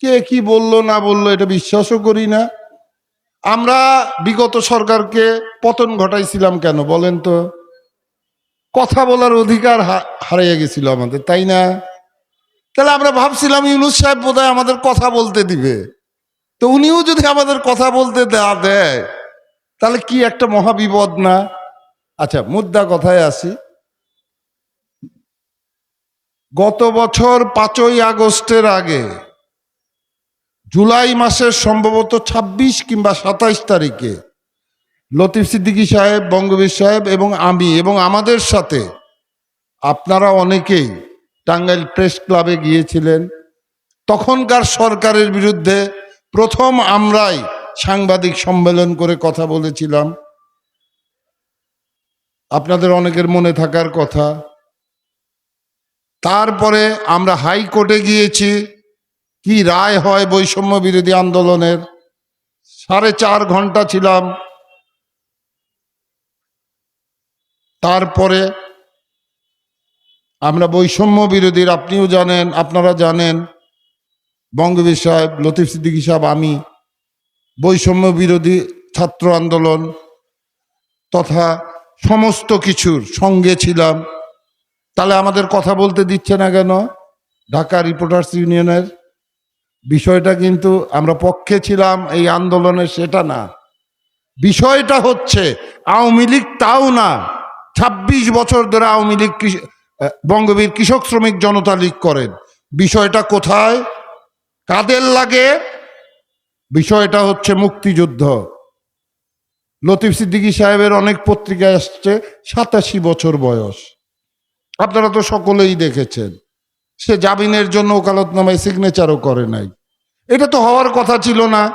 কে কি বলল, না বলল, এটা বিশ্বাসও করি না। আমরা বিগত সরকারকে পতন ঘটাইছিলাম কেন বলেন তো? কথা বলার অধিকার হা- হারিয়ে গেছিল আমাদের, তাই না? তাহলে আমরা ভাবছিলাম ইউনুস সাহেব বোধহয় আমাদের কথা বলতে দিবে। তো উনিও যদি আমাদের কথা বলতে দেওয়া দেয়, তাহলে কি একটা মহাবিপদ না? আচ্ছা মুদ্রা কথায় আসি। গত বছর পাঁচই আগস্টের আগে জুলাই মাসের সম্ভবত ২৬ কিংবা সাতাইশ তারিখে লতিফ সিদ্দিকী সাহেব, বঙ্গবীর সাহেব এবং আমি এবং আমাদের সাথে আপনারা অনেকেই টাঙ্গাইল প্রেস ক্লাবে গিয়েছিলেন। তখনকার সরকারের বিরুদ্ধে প্রথম আমরাই সাংবাদিক সম্মেলন করে কথা বলেছিলাম। আপনাদের অনেকের মনে থাকার কথা। তারপরে আমরা হাইকোর্টে গিয়েছি। কি রায় হয় বৈষম্য বিরোধী আন্দোলনের? সাড়ে চার ঘণ্টা ছিলাম। তারপরে আমরা বৈষম্য বিরোধীর, আপনিও জানেন, আপনারা জানেন, বঙ্গবীর সাহেব, লতিফ সিদ্দিকী সাহেব, আমি বৈষম্য বিরোধী ছাত্র আন্দোলন তথা সমস্ত কিছুর সঙ্গে ছিলাম। তাহলে আমাদের কথা বলতে দিচ্ছে না কেন? ঢাকা রিপোর্টার্স ইউনিয়নের বিষয়টা কিন্তু আমরা পক্ষে ছিলাম, এই আন্দোলনে সেটা না। বিষয়টা হচ্ছে, আওয়ামী লীগ তাও না। ২৬ বছর ধরে আওয়ামী লীগ বঙ্গবীর কৃষক শ্রমিক জনতা লীগ করেন। বিষয়টা কোথায়? কাদের লাগে? বিষয়টা হচ্ছে মুক্তিযুদ্ধ। লতিফ সিদ্দিকী সাহেবের অনেক পত্রিকায় আসছে সাতাশি বছর বয়স। আপনারা তো সকলেই দেখেছেন। সে জামিনের জন্য ওকালতনামায় সিগনেচারও করে নাই। এটা তো হওয়ার কথা ছিল না।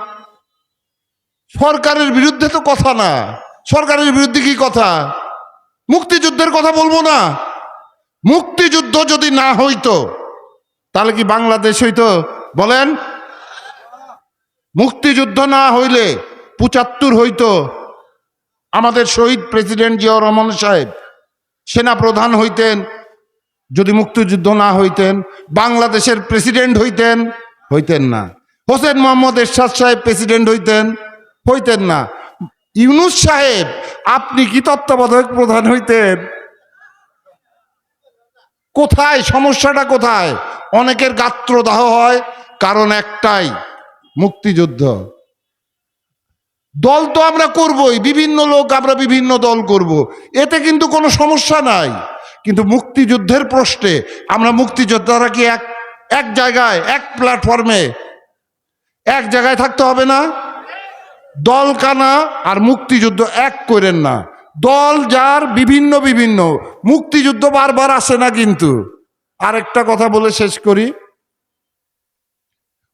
সরকারের বিরুদ্ধে তো কথা না। সরকারের বিরুদ্ধে কি কথা? মুক্তিযুদ্ধের কথা বলব না। মুক্তিযুদ্ধ যদি না হইতো, তাহলে কি বাংলাদেশ হইতো? বলেন। মুক্তিযুদ্ধ না হইলে পঁচাত্তর হইতো। আমাদের শহীদ প্রেসিডেন্ট জিয়াউর রহমান সাহেব সেনা প্রধান হইতেন। যদি মুক্তিযুদ্ধ না হইতেন, বাংলাদেশের প্রেসিডেন্ট হইতেন হইতেন না। হোসেন মোহাম্মদ এরশাদ সাহেব প্রেসিডেন্ট হইতেন হইতেন না। ইউনুস সাহেব, আপনি কি তত্ত্বাবধায়ক প্রধান হইতেন? কোথায়? সমস্যাটা কোথায়? অনেকের গাত্রদাহ হয়, কারণ একটাই, মুক্তিযুদ্ধ। দল তো আমরা করবই, বিভিন্ন লোক আমরা বিভিন্ন দল করব। এতে কিন্তু কোনো সমস্যা নাই। কিন্তু মুক্তিযুদ্ধের প্রশ্নে আমরা মুক্তিযোদ্ধারা কি এক এক জায়গায়, এক প্ল্যাটফর্মে এক জায়গায় থাকতে হবে না? দল কানা আর মুক্তিযুদ্ধ এক করেন না। দল যার বিভিন্ন বিভিন্ন, মুক্তিযুদ্ধ বারবার আসে না কিন্তু। আরেকটা কথা বলে শেষ করি।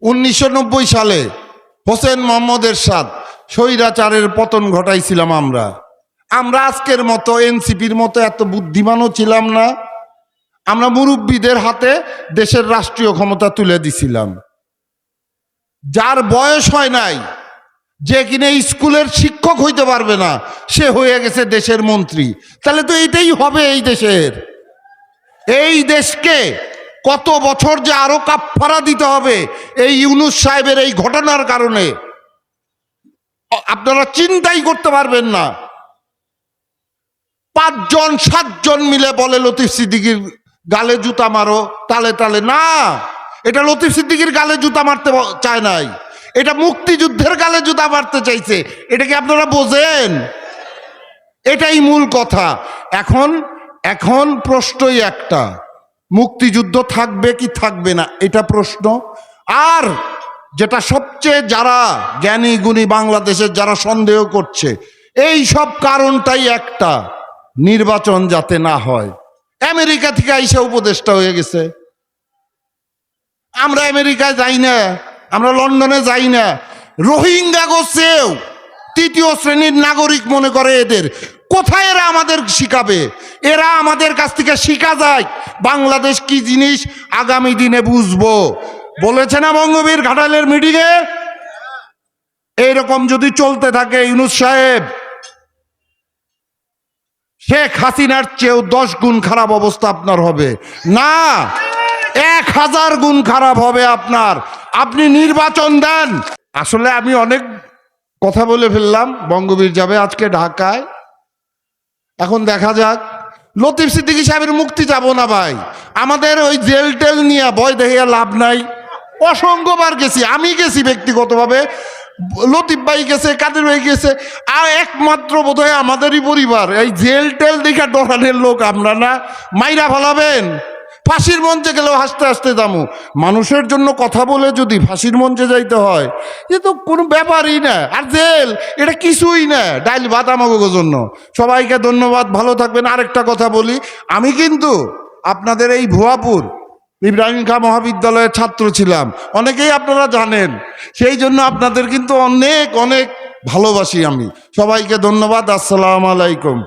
উনিশশো নব্বই সালে হোসেন মোহাম্মদ এরশাদ স্বৈরাচারের পতন ঘটাইছিলাম আমরা। আমরা আজকের মতো এনসিপির মতো এত বুদ্ধিমানও ছিলাম না। আমরা মুরব্বীদের হাতে দেশের রাষ্ট্রীয় ক্ষমতা তুলে দিছিলাম। যার বয়স হয় নাই, যে কিনা স্কুলের শিক্ষক হইতে পারবে না, সে হয়ে গেছে দেশের মন্ত্রী। তাহলে তো এটাই হবে এই দেশের। এই দেশকে কত বছর যে আরও কাপফারা দিতে হবে এই ইউনুস সাহেবের এই ঘটনার কারণে। আপনারা চিন্তাই করতে পারবেন না। পাঁচজন, সাতজন মিলে বলে, লতিফ সিদ্দিকির গালে জুতা মারো, তালে তালে। না, এটা লতিফ সিদ্দিকির গালে জুতা মারতে চায় নাই। এটা মুক্তিযুদ্ধের গালে জুতা মারতে চাইছে। এটা কি আপনারা বোঝেন? এটাই মূল কথা। এখন এখন প্রশ্নই একটা, মুক্তিযুদ্ধ থাকবে কি থাকবে না, এটা প্রশ্ন। আর যেটা সবচেয়ে যারা জ্ঞানী গুণী বাংলাদেশের যারা সন্দেহ করছে, এই সব কারণটাই একটা। নির্বাচন যাতে না হয়। আমেরিকা থেকে আইসা উপদেষ্টা হয়ে গেছে। আমরা আমেরিকায় যাই না, আমরা লন্ডনে যাই না। রোহিঙ্গা গোছেও তৃতীয় শ্রেণির নাগরিক মনে করে এদের। কোথায় এরা আমাদের শিখাবে? এরা আমাদের কাছ থেকে শিখা যায়। বাংলাদেশ কি জিনিস আগামী দিনে বুঝব। বলেছে না বঙ্গবীর ঘাটালের মিটিংয়ে? এইরকম যদি চলতে থাকে ইউনুস সাহেব শেখ হাসিনার চেয়েও দশ গুণ খারাপ অবস্থা আপনার হবে। না, এক হাজার গুণ খারাপ হবে আপনার। আপনি নির্বাচন দেন। আসলে আমি অনেক কথা বলে ফেললাম, বঙ্গবীর যাবে আজকে ঢাকায়। এখন দেখা যাক। লতিফ সিদ্দিকী সাহেবের মুক্তি যাব না ভাই। আমাদের ওই জেল টেল নিয়ে ভয় দেখিয়া লাভ নাই। অসংখ্যবার গেছি, আমি গেছি ব্যক্তিগতভাবে। লতিফ ভাই গেছে, কাদের ভাই গেছে, আর একমাত্র বোধহয় আমাদেরই পরিবার। এই জেল টেল দেখা ডরানের লোক আমরা না। মাইরা ফেলাবেন। ফাঁসির মঞ্চে গেলেও হাসতে হাসতে দামু মানুষের জন্য কথা বলে যদি ফাঁসির মঞ্চে যাইতে হয়, এ তো কোনো ব্যাপারই না। আর জেল, এটা কিছুই না। ডাইল ভাত আমাকে জন্য। সবাইকে ধন্যবাদ। ভালো থাকবেন। আরেকটা কথা বলি। আমি কিন্তু আপনাদের এই ভুয়াপুর ইব্রাহিম খা মহাবিদ্যালয়ের ছাত্র ছিলাম। অনেকেই আপনারা জানেন। সেই জন্য আপনাদের কিন্তু অনেক অনেক ভালোবাসি আমি। সবাইকে ধন্যবাদ। আসসালাম আলাইকুম।